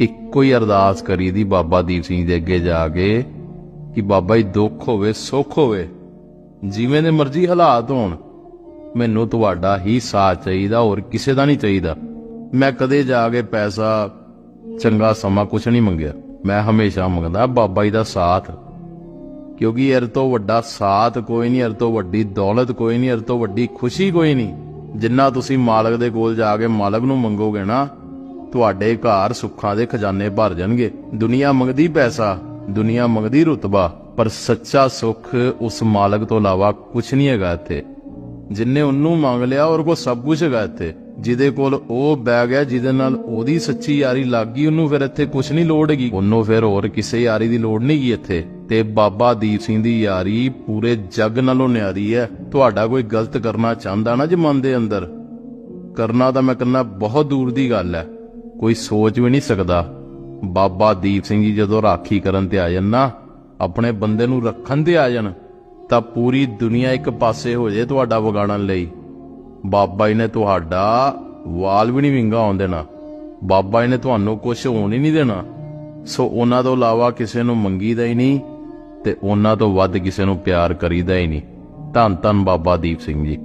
ਇੱਕੋ ਹੀ ਅਰਦਾਸ ਕਰੀ ਦੀ ਬਾਬਾ ਦੀਪ ਸਿੰਘ ਦੇ ਅੱਗੇ ਜਾ ਕੇ ਕਿ ਬਾਬਾ ਜੀ ਦੁੱਖ ਹੋਵੇ, ਸੁੱਖ ਹੋਵੇ, ਜਿਵੇਂ ਦੇ ਮਰਜ਼ੀ ਹਾਲਾਤ ਹੋਣ, ਮੈਨੂੰ ਤੁਹਾਡਾ ਹੀ ਸਾਥ ਚਾਹੀਦਾ, ਹੋਰ ਕਿਸੇ ਦਾ ਨਹੀਂ ਚਾਹੀਦਾ। ਮੈਂ ਕਦੇ ਜਾ ਕੇ ਪੈਸਾ, ਚੰਗਾ ਸਮਾਂ ਕੁਛ ਨਹੀਂ ਮੰਗਿਆ। ਮੈਂ ਹਮੇਸ਼ਾ ਮੰਗਦਾ, ਬਾਬਾ ਜੀ ਦਾ ਸਾਥ। ਕਿਉਂਕਿ ਇਹ ਤੋਂ ਵੱਡਾ ਸਾਥ ਕੋਈ ਨਹੀਂ, ਇਹ ਤੋਂ ਵੱਡੀ ਦੌਲਤ ਕੋਈ ਨਹੀਂ, ਇਹ ਤੋਂ ਵੱਡੀ ਖੁਸ਼ੀ ਕੋਈ ਨਹੀਂ। ਜਿੰਨਾ ਤੁਸੀਂ ਮਾਲਕ ਦੇ ਕੋਲ ਜਾ ਕੇ ਮਾਲਕ ਨੂੰ ਮੰਗੋਗੇ ਨਾ ਤੁਹਾਡੇ ਘਰ ਸੁੱਖਾਂ ਦੇ ਖਜ਼ਾਨੇ ਭਰ ਜਾਣਗੇ। ਦੁਨੀਆ ਮੰਗਦੀ ਪੈਸਾ, ਦੁਨੀਆ ਮੰਗਦੀ ਰੁਤਬਾ, ਪਰ ਸੱਚਾ ਸੁੱਖ ਉਸ ਮਾਲਕ ਤੋਂ ਇਲਾਵਾ ਕੁਝ ਨਹੀਂ ਹੈਗਾ ਇੱਥੇ। ਜਿੰਨੇ ਉਹਨੂੰ ਮੰਗ ਲਿਆ ਔਰ ਕੋ ਸਭ ਕੁਝ ਹੈਗਾ ਇੱਥੇ। ਜਿਹਦੇ ਕੋਲ ਉਹ ਬੈ ਗਿਆ ਜਿਹਦੇ ਨਾਲ ਉਹਦੀ ਸੱਚੀ ਯਾਰੀ ਲੱਗ ਗਈ ਉਹਨੂੰ ਫਿਰ ਇੱਥੇ ਕੁਝ ਨਹੀਂ ਲੋੜ ਹੈਗੀ। ਉਹਨੂੰ ਫਿਰ ਹੋਰ ਕਿਸੇ ਯਾਰੀ ਦੀ ਲੋੜ ਨਹੀਂ ਗਈ ਇੱਥੇ। ਤੇ ਬਾਬਾ ਦੀਪ ਸਿੰਘ ਦੀ ਯਾਰੀ ਪੂਰੇ ਜੱਗ ਨਾਲੋਂ ਨਿਆਰੀ ਹੈ। ਤੁਹਾਡਾ ਕੋਈ ਗਲਤ ਕਰਨਾ ਚਾਹੁੰਦਾ ਨਾ ਜੇ ਮਨ ਦੇ ਅੰਦਰ। ਕਰਨਾ ਤਾਂ ਮੈਂ ਕਰਨਾ ਬਹੁਤ ਦੂਰ ਦੀ ਗੱਲ ਹੈ। ਕੋਈ ਸੋਚ ਵੀ ਨਹੀਂ ਸਕਦਾ। ਬਾਬਾ ਦੀਪ ਸਿੰਘ ਜੀ ਜਦੋਂ ਰਾਖੀ ਕਰਨ ਤੇ ਆ ਜਾਣ ਨਾ, ਆਪਣੇ ਬੰਦੇ ਨੂੰ ਰੱਖਣ ਤੇ ਆ ਜਾਣ, ਤਾਂ ਪੂਰੀ ਦੁਨੀਆ ਇੱਕ ਪਾਸੇ ਹੋ ਜੇ ਤੁਹਾਡਾ ਵਿਗਾੜਨ ਲਈ। ਬਾਬਾ ਜੀ ਨੇ ਤੁਹਾਡਾ ਵਾਲ ਵੀ ਨਹੀਂ ਵਿੰਗਾ ਆਉਣ ਦੇਣਾ। ਬਾਬਾ ਜੀ ਨੇ ਤੁਹਾਨੂੰ ਕੁਝ ਹੋਣ ਹੀ ਨਹੀਂ ਦੇਣਾ। ਸੋ ਉਹਨਾਂ ਤੋਂ ਇਲਾਵਾ ਕਿਸੇ ਨੂੰ ਮੰਗੀਦਾ ਹੀ ਨਹੀਂ ਤੇ ਉਹਨਾਂ ਤੋਂ ਵੱਧ ਕਿਸੇ ਨੂੰ ਪਿਆਰ ਕਰੀਦਾ ਹੀ ਨਹੀਂ। ਧੰਨ ਧੰਨ ਬਾਬਾ ਦੀਪ ਸਿੰਘ ਜੀ।